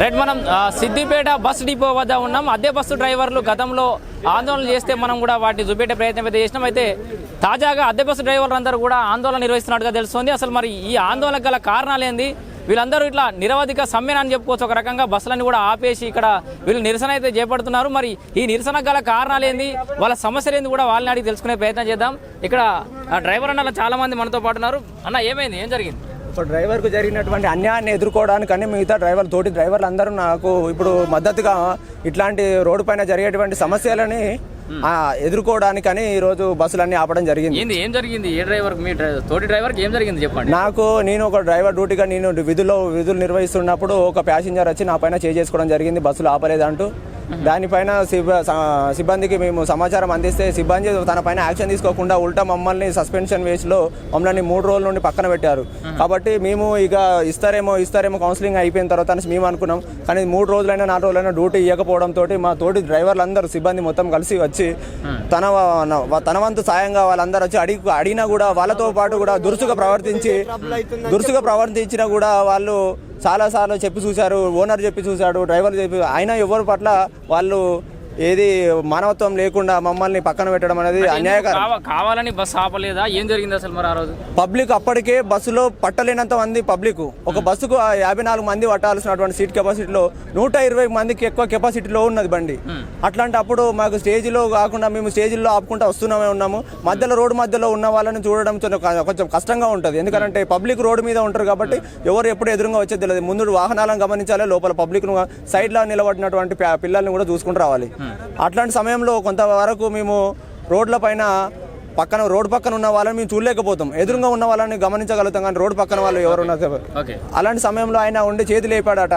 Right మనం Siddipet bus depot వద్ద ఉన్నాం. అద్దె బస్సు డ్రైవర్లు గతంలో ఆందోళన చేస్తే మనం కూడా వాటిని చూపెట్టే ప్రయత్నం అయితే చేసినాం. అయితే తాజాగా అద్దె బస్సు డ్రైవర్లు అందరూ కూడా ఆందోళన నిర్వహిస్తున్నట్టుగా తెలుస్తుంది. అసలు మరి ఈ ఆందోళనకు గల కారణాలు ఏంది? వీళ్ళందరూ ఇట్లా నిరవధిక సమ్మెను అని చెప్పుకోవచ్చు. ఒక రకంగా బస్సులన్నీ కూడా ఆపేసి ఇక్కడ వీళ్ళు నిరసన అయితే చేపడుతున్నారు. మరి ఈ నిరసన గల కారణాలు ఏంది? వాళ్ళ సమస్యలు ఏంది కూడా వాళ్ళని అడిగి తెలుసుకునే ప్రయత్నం చేద్దాం. ఇక్కడ డ్రైవర్ అన్న చాలా మంది మనతో పాటు ఉన్నారు. అన్న ఏమైంది? ఏం జరిగింది? ఇప్పుడు డ్రైవర్కు జరిగినటువంటి అన్యాయాన్ని ఎదుర్కోవడానికని మిగతా డ్రైవర్ తోటి డ్రైవర్లు అందరూ నాకు ఇప్పుడు మద్దతుగా ఇట్లాంటి రోడ్డు పైన జరిగేటువంటి సమస్యలని ఆ, ఎదుర్కోవడానికని ఈరోజు బస్సులన్నీ ఆపడం జరిగింది. ఏంది ఏం జరిగింది? ఏ డ్రైవర్ మీ తోటి డ్రైవర్కి ఏం జరిగింది చెప్పండి. నాకు నేను ఒక డ్రైవర్ డ్యూటీగా నేను విధుల్లో విధులు నిర్వహిస్తున్నప్పుడు ఒక ప్యాసింజర్ వచ్చి నా పైన చేసుకోవడం జరిగింది బస్సులు ఆపలేదంటూ. దానిపైన సిబ్బ స- సిబ్బందికి మేము సమాచారం అందిస్తే సిబ్బంది తన పైన యాక్షన్ తీసుకోకుండా ఉల్టా మమ్మల్ని సస్పెన్షన్ వేస్లో మమ్మల్ని మూడు రోజుల నుండి పక్కన పెట్టారు. కాబట్టి మేము ఇక ఇస్తారేమో ఇస్తారేమో కౌన్సిలింగ్ అయిపోయిన తర్వాత మేము అనుకున్నాం. కానీ మూడు రోజులైనా నాలుగు రోజులైనా డ్యూటీ ఇవ్వకపోవడంతో మా తోటి డ్రైవర్లు అందరూ సిబ్బంది మొత్తం కలిసి వచ్చి తన తన వంతు సాయంగా వాళ్ళందరూ వచ్చి అడిగి అడిగినా కూడా వాళ్ళతో పాటు కూడా దురుసుగా ప్రవర్తించి దురుసుగా ప్రవర్తించినా కూడా వాళ్ళు చాలాసార్లు చెప్పి చూశారు ఓనర్ చెప్పి చూశాడు డ్రైవర్ చెప్పి అయినా ఎవరి పట్ల వాళ్ళు ఏది మానవత్వం లేకుండా మమ్మల్ని పక్కన పెట్టడం అనేది అన్యాయకరం. కావ- కావాలని బస్ ఆపలేదా? ఏం జరిగింది అసలు మరి ఆ రోజు? పబ్లిక్ అప్పటికే బస్సులో పట్టలేనంత మంది పబ్లిక్. ఒక బస్సుకు యాభై నాలుగు మంది పట్టాల్సినటువంటి సీట్ కెపాసిటీలో నూట ఇరవై మందికి ఎక్కువ కెపాసిటీలో ఉన్నది బండి. అట్లాంటి అప్పుడు మాకు స్టేజిలో కాకుండా మేము స్టేజిల్లో ఆపుకుంటా వస్తూనే ఉన్నాము. మధ్యలో రోడ్డు మధ్యలో ఉన్న వాళ్ళని చూడడం కొంచెం- కొంచెం కష్టంగా ఉంటుంది. ఎందుకంటే పబ్లిక్ రోడ్డు మీద ఉంటారు కాబట్టి ఎవరు ఎప్పుడు ఎదురుగా వచ్చేది తెలియదు ముందు వాహనాలను గమనించాలి లోపల పబ్లిక్ సైడ్లో నిలబడినటువంటి పిల్లల్ని కూడా చూసుకుంటూ రావాలి. అట్లాంటి సమయంలో కొంతవరకు మేము రోడ్ల పైన పక్కన రోడ్డు పక్కన ఉన్న వాళ్ళని మేము చూడలేకపోతాం. ఎదురుగా ఉన్న వాళ్ళని గమనించగలుగుతాం కానీ రోడ్డు పక్కన వాళ్ళు ఎవరు ఉన్నారు ఓకే. అలాంటి సమయంలో ఆయన ఉండి చేతులు లేపాడట.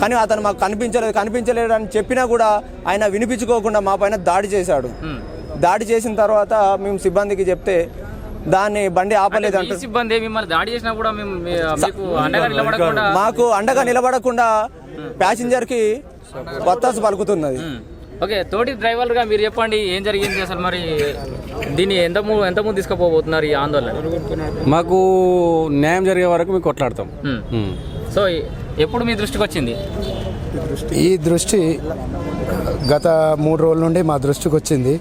కానీ అతను మాకు కనిపించలేదు కనిపించలేదు అని చెప్పినా కూడా ఆయన వినిపించుకోకుండా మా పైన దాడి చేశాడు. దాడి చేసిన తర్వాత మేము సిబ్బందికి చెప్తే దాన్ని బండి ఆపలేదంట. ఈ సిబ్బంది మిమ్మల్ని దాడి చేసినా కూడా మేము మీ- మీకు అండగా నిలబడకుండా మాకు అండగా నిలబడకుండా ప్యాసింజర్కి వత్తాసు పలుకుతున్నది. ఓకే తోటి డ్రైవర్గా మీరు చెప్పండి ఏం జరిగింది అసలు మరి? దీన్ని ఎంత ఎంత ముందు తీసుకుపోబోతున్నారు ఈ ఆందోళన? మాకు న్యాయం జరిగే వరకు మేము కొట్లాడతాం. సో ఎప్పుడు మీ దృష్టికి వచ్చింది? ఈ దృష్టి గత మూడు రోజుల నుండి మా దృష్టికి వచ్చింది.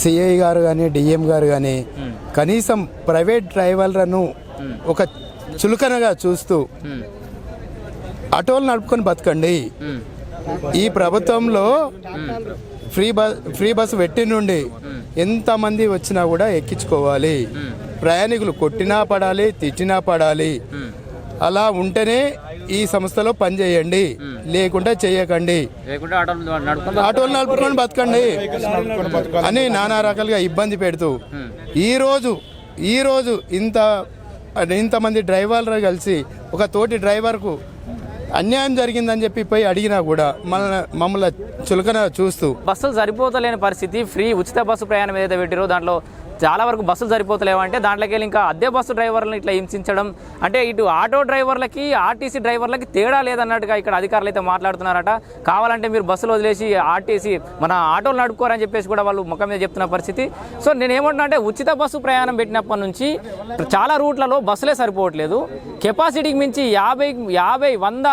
సిఐ గారు కానీ డిఎం గారు కానీ కనీసం ప్రైవేట్ డ్రైవర్లను ఒక చులకనగా చూస్తూ. ఆటోలు నడుపుకొని బతకండి. ఈ ప్రభుత్వంలో ఫ్రీ బస్ ఫ్రీ బస్సు పెట్టి నుండి ఎంతమంది వచ్చినా కూడా ఎక్కించుకోవాలి. ప్రయాణికులు కొట్టినా పడాలి తిట్టినా పడాలి. అలా ఉంటేనే ఈ సంస్థలో పనిచేయండి లేకుంటే చేయకండి. లేకుంటే ఆటోలు నడుపుకొని బతకండి. అని నానా రకాలుగా ఇబ్బంది పెడుతూ. ఈ రోజు ఈ రోజు ఇంత ఇంతమంది డ్రైవర్లు కలిసి ఒక తోటి డ్రైవర్కు అన్యాయం జరిగిందని చెప్పి పోయి అడిగినా కూడా మన మమ్మల్ని చులకన చూస్తూ బస్సులు సరిపోతలేని పరిస్థితి ఫ్రీ ఉచిత బస్సు ప్రయాణం ఏదైతే పెట్టారో దాంట్లో చాలా వరకు బస్సులు సరిపోతలేవంటే దాంట్లోకి వెళ్ళి ఇంకా అద్దె బస్సు డ్రైవర్లను ఇట్లా హింసించడం అంటే ఇటు ఆటో డ్రైవర్లకి ఆర్టీసీ డ్రైవర్లకి తేడా లేదన్నట్టుగా ఇక్కడ అధికారులు అయితే మాట్లాడుతున్నారట. కావాలంటే మీరు బస్సులు వదిలేసి ఆర్టీసీ మన ఆటోలు నడుపుకోరని చెప్పేసి కూడా వాళ్ళు ముఖం మీద చెప్తున్న పరిస్థితి. సో నేను ఏమంటున్నా అంటే ఉచిత బస్సు ప్రయాణం పెట్టినప్పటి నుంచి చాలా రూట్లలో బస్సులే సరిపోవట్లేదు. కెపాసిటీకి మించి యాభై యాభై వంద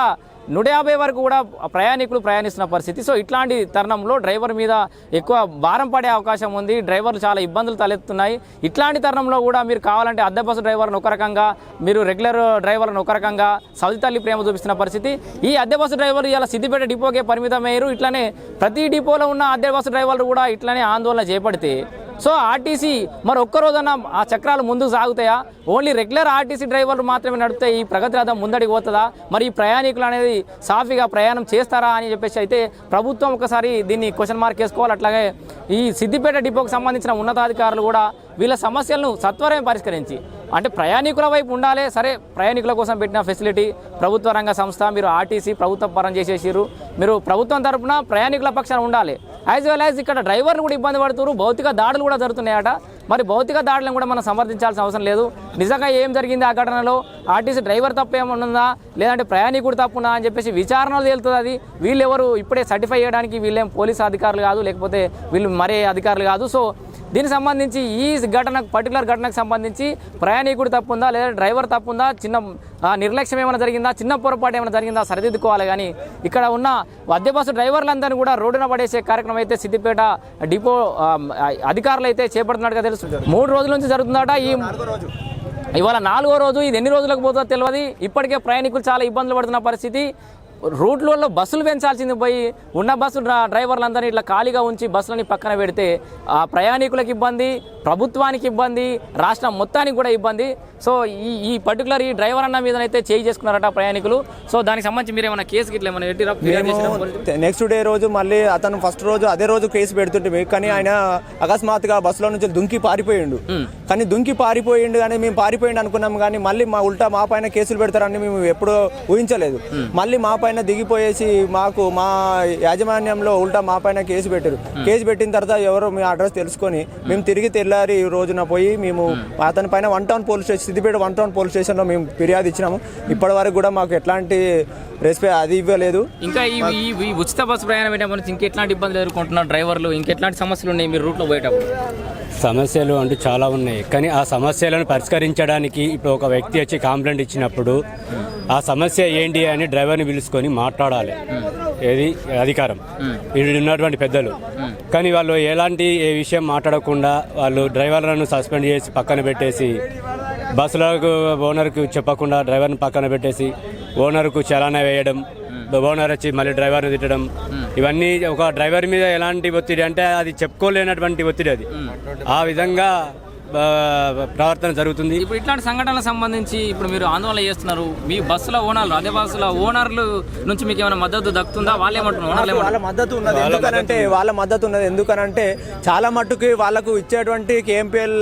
నూట యాభై వరకు కూడా ప్రయాణికులు ప్రయాణిస్తున్న పరిస్థితి. సో ఇట్లాంటి తరుణంలో డ్రైవర్ మీద ఎక్కువ భారం పడే అవకాశం ఉంది. డ్రైవర్లు చాలా ఇబ్బందులు తలెత్తున్నాయి. ఇట్లాంటి తరుణంలో కూడా మీరు కావాలంటే అద్దె బస్సు డ్రైవర్ను ఒక రకంగా మీరు రెగ్యులర్ డ్రైవర్లను ఒక రకంగా సౌది తల్లి ప్రేమ చూపిస్తున్న పరిస్థితి. ఈ అద్దె బస్సు డ్రైవర్లు ఇలా సిద్దిపేట డిపోకే పరిమితమయ్యారు. ఇట్లానే ప్రతి డిపోలో ఉన్న అద్దె బస్సు డ్రైవర్లు కూడా ఇట్లానే ఆందోళన చేపడితే సో ఆర్టీసీ మరి ఒక్క రోజున ఆ చక్రాలు ముందుకు సాగుతాయా? ఓన్లీ రెగ్యులర్ ఆర్టీసీ డ్రైవర్లు మాత్రమే నడిపితే ఈ ప్రగతి రథం ముందడికి పోతుందా? మరి ఈ ప్రయాణికులు అనేది సాఫీగా ప్రయాణం చేస్తారా అని చెప్పేసి అయితే ప్రభుత్వం ఒకసారి దీన్ని క్వశ్చన్ మార్క్ వేసుకోవాలి. అట్లాగే ఈ సిద్దిపేట డిపోకి సంబంధించిన ఉన్నతాధికారులు కూడా వీళ్ళ సమస్యలను సత్వరమే పరిష్కరించి అంటే ప్రయాణికుల వైపు ఉండాలి సరే ప్రయాణికుల కోసం పెట్టిన ఫెసిలిటీ ప్రభుత్వ రంగ సంస్థ మీరు ఆర్టీసీ ప్రభుత్వ పరం చేసేసారు మీరు ప్రభుత్వం తరపున ప్రయాణికుల పక్షాన ఉండాలి. యాజ్ వెల్ యాజ్ ఇక్కడ డ్రైవర్లు కూడా ఇబ్బంది పడుతున్నారు భౌతిక దాడులు కూడా జరుగుతున్నాయట. మరి భౌతిక దాడులను కూడా మనం సమర్థించాల్సిన అవసరం లేదు. నిజంగా ఏం జరిగింది ఆ ఘటనలో? ఆర్టీసీ డ్రైవర్ తప్పు ఏమన్నా లేదంటే ప్రయాణికుడు తప్పునా అని చెప్పేసి విచారణలు తేలుతుంది అది. వీళ్ళు ఎవరు ఇప్పుడే సర్టిఫై చేయడానికి వీళ్ళేం పోలీస్ అధికారులు కాదు లేకపోతే వీళ్ళు మరే అధికారులు కాదు. సో దీనికి సంబంధించి ఈ ఘటనకు పర్టికులర్ ఘటనకు సంబంధించి ప్రయాణికుడు తప్పు ఉందా లేదా డ్రైవర్ తప్పుందా చిన్న నిర్లక్ష్యం ఏమైనా జరిగిందా చిన్న పొరపాటు ఏమైనా జరిగిందా సరిదిద్దుకోవాలి. కానీ ఇక్కడ ఉన్న అద్దె బస్సు డ్రైవర్లందరినీ కూడా రోడ్డున పడేసే కార్యక్రమం అయితే సిద్దిపేట డిపో అధికారులు అయితే చేపడుతున్నట్టుగా తెలుసు మూడు రోజుల నుంచి జరుగుతుందట. ఈ ఇవాళ నాలుగో రోజు ఇది ఎన్ని రోజులకు పోతుందో తెలియదు ఇప్పటికే ప్రయాణికులు చాలా ఇబ్బందులు పడుతున్న పరిస్థితి. రూట్లలో బస్సులు పెంచాల్సింది పోయి ఉన్న బస్సు డ్రా- డ్రైవర్లందరినీ ఇట్లా ఖాళీగా ఉంచి బస్సులని పక్కన పెడితే ఆ ప్రయాణికులకు ఇబ్బంది ప్రభుత్వానికి ఇబ్బంది రాష్ట్రం మొత్తానికి కూడా ఇబ్బంది. సో ఈ ఈ పర్టికులర్ ఈ డ్రైవర్ అన్న మీదనైతే చేయి చేసుకున్నారట ప్రయాణికులు. సో దానికి సంబంధించి మీరు ఏమైనా కేసు గిట్ల ఏమైనా నెక్స్ట్ డే రోజు మళ్ళీ అతను ఫస్ట్ రోజు అదే రోజు కేసు పెడుతుంటే కానీ ఆయన అకస్మాత్తుగా బస్సులో నుంచి దుంకి పారిపోయిండు. కానీ దుంకి పారిపోయిండు కానీ మేము పారిపోయిండు అనుకున్నాం కానీ మళ్ళీ మా ఉల్టా మా పైన కేసులు పెడతారని మేము ఎప్పుడూ ఊహించలేదు. మళ్ళీ మా పైన దిగిపోయేసి మాకు మా యాజమాన్యంలో ఉల్టా మా పైన కేసు పెట్టారు కేసు పెట్టిన తర్వాత ఎవరో మీ అడ్రస్ తెలుసుకొని మేము. తిరిగి తెల్లారి ఈ రోజున పోయి మేము అతని పైన one town police station Siddipet one town police స్టేషన్లో మేము ఫిర్యాదు ఇచ్చినాము. ఇప్పటి వరకు కూడా మాకు ఎట్లాంటి రెస్పె అది ఇవ్వలేదు. ఇంకా ఈ ఉచిత బస్సు ప్రయాణం ఏంటో మనకి ఇంకెట్లాంటి ఇబ్బందులు ఎదుర్కొంటున్నారు డ్రైవర్లు? ఇంకెట్లాంటి సమస్యలు ఉన్నాయి మీరు రూట్లో పోయేటప్పుడు? సమస్యలు అంటూ చాలా ఉన్నాయి. కానీ ఆ సమస్యలను పరిష్కరించడానికి ఇప్పుడు ఒక వ్యక్తి వచ్చి కంప్లైంట్ ఇచ్చినప్పుడు ఆ సమస్య ఏంటి అని డ్రైవర్ని పిలుచుకొని మాట్లాడాలి. ఏది? అధికారం. వీళ్ళు ఉన్నటువంటి పెద్దలు. కానీ వాళ్ళు ఎలాంటి ఏ విషయం మాట్లాడకుండా వాళ్ళు డ్రైవర్లను సస్పెండ్ చేసి పక్కన పెట్టేసి బస్సులకు ఓనర్కు చెప్పకుండా డ్రైవర్ని పక్కన పెట్టేసి ఓనర్కు చలానా వేయడం ఓనర్ వచ్చి మళ్ళీ డ్రైవర్ని తిట్టడం ఇవన్నీ ఒక డ్రైవర్ మీద ఎలాంటి ఒత్తిడి అంటే అది చెప్పుకోలేనటువంటి ఒత్తిడి అది. ఆ విధంగా ప్రవర్తన జరుగుతుంది. ఇప్పుడు ఇట్లాంటి సంఘటనలకు సంబంధించి ఇప్పుడు మీరు ఆందోళన చేస్తున్నారు. మీ బస్సుల ఓనర్లు అదే బస్సుల ఓనర్లు నుంచి మీకు ఏమైనా మద్దతు దక్కుతుందా? వాళ్ళు ఏమంటున్నారు? వాళ్ళ మద్దతు ఉన్నది. ఎందుకనంటే వాళ్ళ మద్దతు ఉన్నది. ఎందుకనంటే చాలా మట్టుకి వాళ్ళకు ఇచ్చేటువంటి కేఎంపీఎల్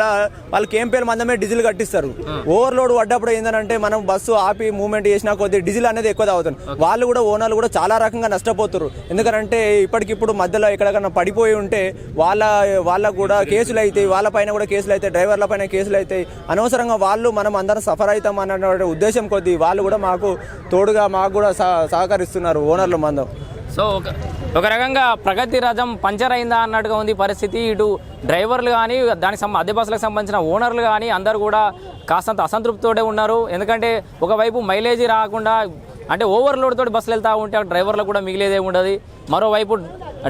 వాళ్ళు కేఎంపీఎల్ మందమే డీజిల్ కట్టిస్తారు. ఓవర్లోడ్ పడ్డప్పుడు ఏంటంటే మనం బస్సు ఆపి మూవ్మెంట్ చేసినా కొద్ది డీజిల్ అనేది ఎక్కువ తాగుతుంది వాళ్ళు కూడా ఓనర్లు కూడా చాలా రకంగా నష్టపోతారు ఎందుకంటే ఇప్పటికిప్పుడు మధ్యలో ఎక్కడికన్నా పడిపోయి ఉంటే వాళ్ళ వాళ్ళకు కూడా కేసులు అవుతాయి వాళ్ళ పైన కూడా కేసులు అవుతాయి డ్రైవర్ల పైన కేసులు అవుతాయి అనవసరంగా వాళ్ళు మనం అందరం సఫర్ అవుతాం అన్న ఉద్దేశం కొద్దీ వాళ్ళు కూడా మాకు తోడుగా మాకు కూడా సహ- సహకరిస్తున్నారు ఓనర్లు మందం. సో ఒక ఒక రకంగా ప్రగతి రథం పంచర్ అయిందా అన్నట్టుగా ఉంది పరిస్థితి. ఇటు డ్రైవర్లు కానీ దానికి సంబంధ అద్దె బస్సులకు సంబంధించిన ఓనర్లు కానీ అందరు కూడా కాస్తంత అసంతృప్తితోటే ఉన్నారు. ఎందుకంటే ఒకవైపు మైలేజీ రాకుండా అంటే ఓవర్లోడ్ తోటి బస్సులు వెళ్తూ ఉంటే డ్రైవర్లకు కూడా మిగిలేదే ఉండదు. మరోవైపు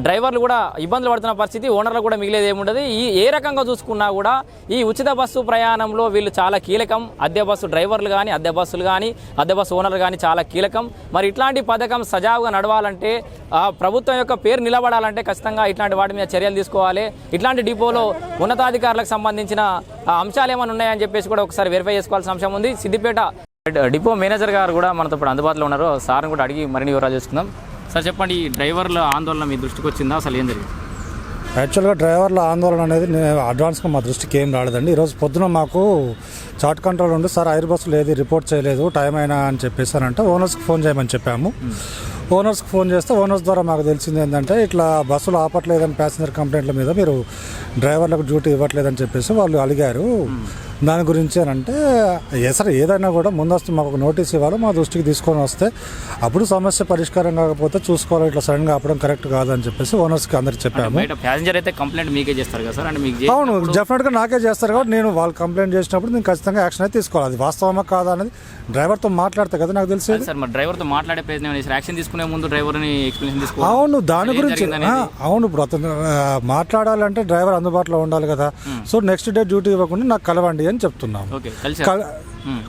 డ్రైవర్లు కూడా ఇబ్బందులు పడుతున్న పరిస్థితి ఓనర్లు కూడా మిగిలేదు ఏముండదు. ఈ ఏ రకంగా చూసుకున్నా కూడా ఈ ఉచిత బస్సు ప్రయాణంలో వీళ్ళు చాలా కీలకం. అద్దె బస్సు డ్రైవర్లు కానీ అద్దె బస్సులు కానీ అద్దె బస్సు ఓనర్లు కానీ చాలా కీలకం. మరి ఇట్లాంటి పథకం సజావుగా నడవాలంటే ప్రభుత్వం యొక్క పేరు నిలబడాలంటే ఖచ్చితంగా ఇట్లాంటి వాటి మీద చర్యలు తీసుకోవాలి. ఇట్లాంటి డిపోలో ఉన్నతాధికారులకు సంబంధించిన అంశాలు ఏమైనా ఉన్నాయని చెప్పేసి కూడా ఒకసారి వెరిఫై చేసుకోవాల్సిన అంశం ఉంది. సిద్దిపేట డిపో మేనేజర్ గారు కూడా మనతో ఇప్పుడు అందుబాటులో ఉన్నారు. సార్ని కూడా అడిగి మరిన్ని వివరాలు చూసుకుందాం సార్ చెప్పండి ఈ డ్రైవర్ల ఆందోళన మీ దృష్టికి వచ్చిందా? అసలు ఏం జరిగింది? యాక్చువల్గా డ్రైవర్ల ఆందోళన అనేది నే- అడ్వాన్స్గా మా దృష్టికి ఏం రాలేదండి. ఈరోజు పొద్దున మాకు చార్ట్ కంట్రోల్ ఉండి సార్ ఐర్ బస్సులు ఏది రిపోర్ట్ చేయలేదు టైం అయినా అని చెప్పేసారంటే ఓనర్స్కి ఫోన్ చేయమని చెప్పాము. ఓనర్స్కి ఫోన్ చేస్తే ఓనర్స్ ద్వారా మాకు తెలిసింది ఏంటంటే ఇట్లా బస్సులు ఆపట్లేదని ప్యాసింజర్ కంప్లైంట్ల మీద మీరు డ్రైవర్లకు డ్యూటీ ఇవ్వట్లేదని చెప్పేసి వాళ్ళు అడిగారు దాని గురించి అని అంటే సరే ఏదైనా కూడా ముందస్తు మాకు ఒక నోటీస్ ఇవ్వాలి మా దృష్టికి తీసుకొని వస్తే అప్పుడు సమస్య పరిష్కారం కాకపోతే చూసుకోవాలి ఇట్లా సడన్గా ఆపడం కరెక్ట్ కాదని చెప్పేసి ఓనర్స్కి అందరికి చెప్పాము. ప్యాసింజర్ అయితే కంప్లైంట్ మీకే చేస్తారు కదా సార్? అంటే మీకు అవును డెఫినెట్గా నాకే చేస్తారు కాబట్టి నేను వాళ్ళు కంప్లైంట్ చేసినప్పుడు నేను ఖచ్చితంగా యాక్షన్ అయితే తీసుకోవాలి. అది వాస్తవమా కాదా అనేది డ్రైవర్తో మాట్లాడితే కదా నాకు తెలిసి సార్ మరి డ్రైవర్తో మాట్లాడే ప్రయత్నం? యాక్షన్ తీసుకునే ముందు డ్రైవర్ని ఎక్స్ప్లెనేషన్ తీసుకోవాలి అవును దాని గురించి అవును ఇప్పుడు అతను మాట్లాడాలంటే డ్రైవర్ అందుబాటులో ఉండాలి కదా. సో నెక్స్ట్ డే డ్యూటీ ఇవ్వకుండా నాకు కలవండి అని చెప్తున్నాము.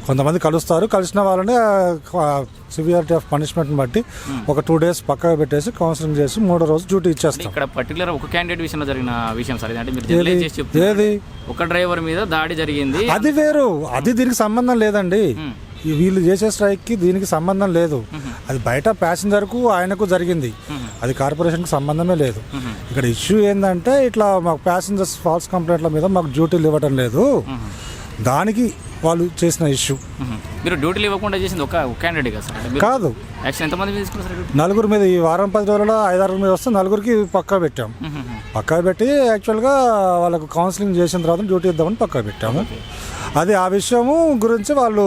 కొంతమంది కలుస్తారు. కలిసిన వాళ్ళని సివియారిటీ ఆఫ్ పనిష్మెంట్ని బట్టి ఒక టూ డేస్ పక్కగా పెట్టేసి కౌన్సిలింగ్ చేసి మూడో రోజు డ్యూటీ ఇచ్చేస్తాం. ఇక్కడ పర్టికులర్ ఒక క్యాండిడేట్ విషయంలో జరిగిన విషయం సార్. అంటే మీరు ఏది? ఒక డ్రైవర్ మీద దాడి జరిగింది. అది వేరు. అది దీనికి సంబంధం లేదండి. వీళ్ళు చేసే స్ట్రైక్కి దీనికి సంబంధం లేదు. అది బయట ప్యాసింజర్కు ఆయనకు జరిగింది. అది కార్పొరేషన్కి సంబంధమే లేదు. ఇక్కడ ఇష్యూ ఏంటంటే ఇట్లా మాకు ప్యాసింజర్స్ ఫాల్స్ కంప్లైంట్ల మీద మాకు డ్యూటీలు ఇవ్వడం లేదు. దానికి వాళ్ళు చేసిన ఇష్యూ. మీరు డ్యూటీలు ఇవ్వకుండా చేసింది ఒక క్యాండిడేట్ కదా సార్? కాదు. యాక్షన్ ఎంతమంది మీద తీసుకున్నారు సార్ నలుగురు మీద ఈ వారం పది రోజుల్లో ఐదారు మీద వస్తే నలుగురికి పక్కా పెట్టాం. పక్కా పెట్టి యాక్చువల్గా వాళ్ళకు కౌన్సిలింగ్ చేసిన తర్వాత డ్యూటీ ఇద్దామని పక్కా పెట్టాము. అది ఆ విషయము గురించి వాళ్ళు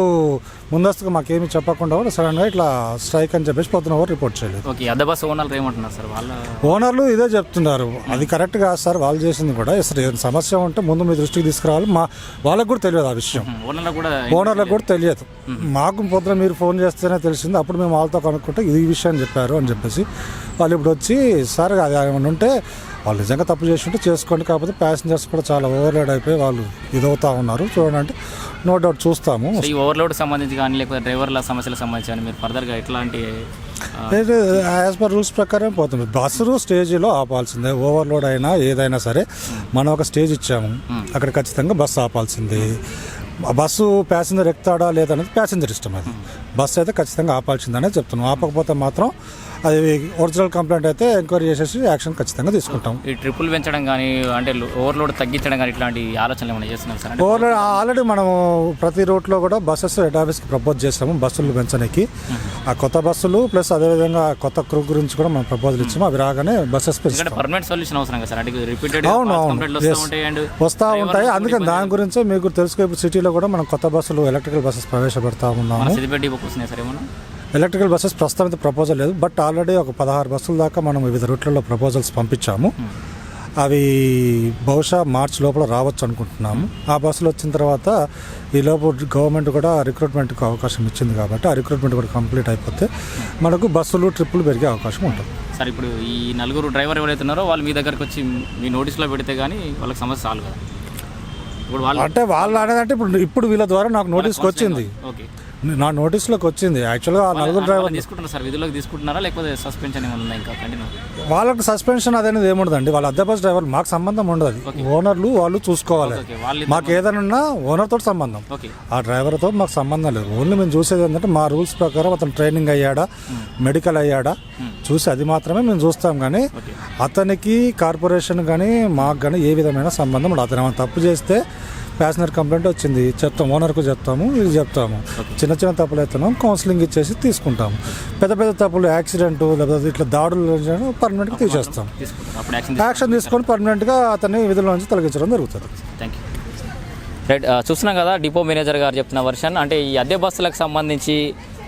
ముందస్తుగా మాకేమీ చెప్పకుండా కూడా సడన్గా ఇట్లా స్ట్రైక్ అని చెప్పేసి పొద్దున ఎవరు రిపోర్ట్ చేయలేదు. ఓకే ఓనర్లు ఏమంటున్నారు సార్? వాళ్ళ ఓనర్లు ఇదే చెప్తున్నారు. అది కరెక్ట్ కాదు సార్ వాళ్ళు చేసింది కూడా. అసలు ఏదైనా సమస్య ఉంటే ముందు మీ దృష్టికి తీసుకురావాలి. మా వాళ్ళకు కూడా తెలియదు ఆ విషయం. ఓనర్లకు కూడా ఓనర్లకు కూడా తెలియదు. మాకు పొద్దున మీరు ఫోన్ చేస్తేనే తెలిసింది. అప్పుడు మేము వాళ్ళతో కనుక్కుంటే ఇది విషయం చెప్పారు అని చెప్పేసి వాళ్ళు ఇప్పుడు వచ్చి సార్ అది ఏమైనా ఉంటే వాళ్ళు నిజంగా తప్పు చేసి ఉంటే చేసుకోండి. కాకపోతే ప్యాసింజర్స్ కూడా చాలా ఓవర్లోడ్ అయిపోయి వాళ్ళు ఇదవుతా ఉన్నారు. చూడండి అంటే నో డౌట్ చూస్తాము. ఈ ఓవర్లోడ్ సంబంధించి కానీ లేకపోతే డ్రైవర్ల సమస్యలకు సంబంధించి కానీ మీరు ఫర్దర్గా ఎట్లాంటి యాజ్ పర్ రూల్స్ ప్రకారం పోతుంది. బస్సు స్టేజీలో ఆపాల్సిందే. ఓవర్లోడ్ అయినా ఏదైనా సరే మనం ఒక స్టేజ్ ఇచ్చాము. అక్కడ ఖచ్చితంగా బస్సు ఆపాల్సిందే. బస్సు ప్యాసింజర్ ఎక్కుతాడా లేదనేది ప్యాసింజర్ ఇష్టం అది. బస్సు అయితే ఖచ్చితంగా ఆపాల్సిందనే చెప్తున్నాం. ఆపకపోతే మాత్రం అది ఒరిజినల్ కంప్లైంట్ అయితే ఎంక్వైరీ చేసేసి యాక్షన్ ఖచ్చితంగా తీసుకుంటాం. ఈ ట్రిపుల్ పెంచడం కానీ అంటే ఓవర్లోడ్ తగ్గించడం కానీ ఇట్లాంటి ఆలోచనలు ఏమైనా చేస్తున్నారు సార్? ఓవర్లోడ్ ఆల్రెడీ మనము ప్రతి రూట్లో కూడా బస్సెస్ హెడ్ ఆఫీస్కి ప్రపోజ్ చేసాము బస్సులు పెంచడానికి ఆ కొత్త బస్సులు ప్లస్ అదేవిధంగా కొత్త క్రూ గురించి కూడా మనం ప్రపోజల్ ఇచ్చాము. అవి రాగానే బస్సెస్ పెంచుతాం. పర్మనెంట్ సొల్యూషన్ అవసరం కదా సార్? అంటే రిపీటెడ్ అవును అవును. కంప్లైంట్లు వస్తూ. ఉంటాయి అండ్ వస్తూ ఉంటాయి. అందుకని దాని గురించే మీకు తెలుసుకో ఇప్పుడు సిటీలో కూడా మనం కొత్త బస్సులు ఎలక్ట్రికల్ బస్సెస్ ప్రవేశపెడతా ఉన్నాము. సిద్దిపేట డిపోకి వస్తున్నాయి సార్ ఏమన్నా? ఎలక్ట్రికల్ బస్సెస్ ప్రస్తుతం అయితే ప్రపోజల్ లేదు. బట్ ఆల్రెడీ ఒక పదహారు బస్సుల దాకా మనం వివిధ రూట్లలో ప్రపోజల్స్ పంపించాము. అవి బహుశా మార్చ్ లోపల రావచ్చు అనుకుంటున్నాము. ఆ బస్సులు వచ్చిన తర్వాత ఈ లోపు గవర్నమెంట్ కూడా రిక్రూట్మెంట్కి అవకాశం ఇచ్చింది కాబట్టి ఆ రిక్రూట్మెంట్ కూడా కంప్లీట్ అయిపోతే మనకు బస్సులు ట్రిప్పులు పెరిగే అవకాశం ఉంటుంది. సార్ ఇప్పుడు ఈ నలుగురు డ్రైవర్ ఎవరైతే ఉన్నారో వాళ్ళు మీ దగ్గరకు వచ్చి మీ నోటీస్లో పెడితే కానీ వాళ్ళకి సమస్య సాల్వ్ కదా. ఇప్పుడు వాళ్ళు అంటే వాళ్ళు అనేది ఇప్పుడు ఇప్పుడు వీళ్ళ ద్వారా నాకు నోటీస్కి వచ్చింది. ఓకే. నా నోటీస్లోకి వచ్చింది. యాక్చువల్గా ఆ నలుగురు డ్రైవర్ తీసుకుంటున్నారు సార్? విధులకు తీసుకుంటున్నారా? లేకపోతే సస్పెన్షన్ ఏమైనా ఉందా ఇంకా కంటిన్యూ? వాళ్ళకి సస్పెన్షన్ అదనేది ఏముండదండి. వాళ్ళ అద్దె బస్ డ్రైవర్ మాకు సంబంధం ఉండదు. అది ఓనర్లు వాళ్ళు చూసుకోవాలి. మాకు ఏదైనా ఉన్నా ఓనర్తో సంబంధం. ఓకే. ఆ డ్రైవర్తో మాకు సంబంధం లేదు. ఓన్లీ మేము చూసేది ఏంటంటే మా రూల్స్ ప్రకారం అతను ట్రైనింగ్ అయ్యాడా మెడికల్ అయ్యాడా చూసి అది మాత్రమే మేము చూస్తాం కానీ అతనికి కార్పొరేషన్ కానీ మాకు కానీ ఏ విధమైన సంబంధం ఉండదు. అతను ఏమైనా తప్పు చేస్తే ప్యాసింజర్ కంప్లైంట్ వచ్చింది. చెప్తాం ఓనర్కు చెప్తాము ఇది చెప్తాము. చిన్న చిన్న తప్పులు అయితేనే కౌన్సిలింగ్ ఇచ్చేసి తీసుకుంటాము. పెద్ద పెద్ద తప్పులు యాక్సిడెంట్ లేకపోతే ఇట్లా దాడులు పర్మనెంట్గా తీసేస్తాం. యాక్షన్ తీసుకొని పర్మనెంట్గా అతన్ని విధుల నుంచి తొలగించడం జరుగుతుంది. థ్యాంక్ యూ రైట్ చూస్తున్నాం కదా డిపో మేనేజర్ గారు చెప్తున్న వర్షన్. అంటే ఈ అద్దె బస్సులకు సంబంధించి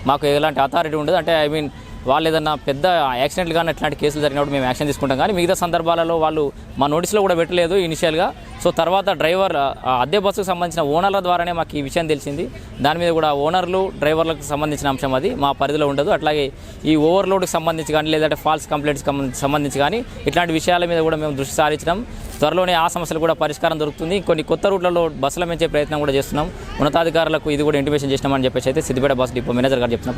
మాకు ఎలాంటి అథారిటీ ఉండదు. అంటే ఐ మీన్ వాళ్ళు ఏదన్నా పెద్ద యాక్సిడెంట్లు కానీ అట్లాంటి కేసులు జరిగినప్పుడు మేము యాక్షన్ తీసుకుంటాం. కానీ మిగతా సందర్భాలలో వాళ్ళు మా నోటీస్లో కూడా పెట్టలేదు ఇనిషియల్గా. సో తర్వాత డ్రైవర్ అద్దె బస్సుకు సంబంధించిన ఓనర్ల ద్వారానే మాకు ఈ విషయం తెలిసింది. దాని మీద కూడా ఓనర్లు డ్రైవర్లకు సంబంధించిన అంశం అది మా పరిధిలో ఉండదు. అట్లాగే ఈ ఓవర్లోడ్కి సంబంధించి కానీ లేదంటే ఫాల్స్ కంప్లైంట్స్ సంబంధించి కానీ ఇట్లాంటి విషయాల మీద కూడా మేము దృష్టి సారించడం త్వరలోనే ఆ సమస్యలు కూడా పరిష్కారం దొరుకుతుంది. కొన్ని కొత్త రూట్లలో బస్సుల పెంచే ప్రయత్నం కూడా చేస్తున్నాం. ఉన్నతాధికారులకు ఇది కూడా ఇంటిమేషన్ చేసినామని చెప్పేసి అయితే సిద్దిపేట బస్ డిపో మేనేజర్ గారు చెప్తున్న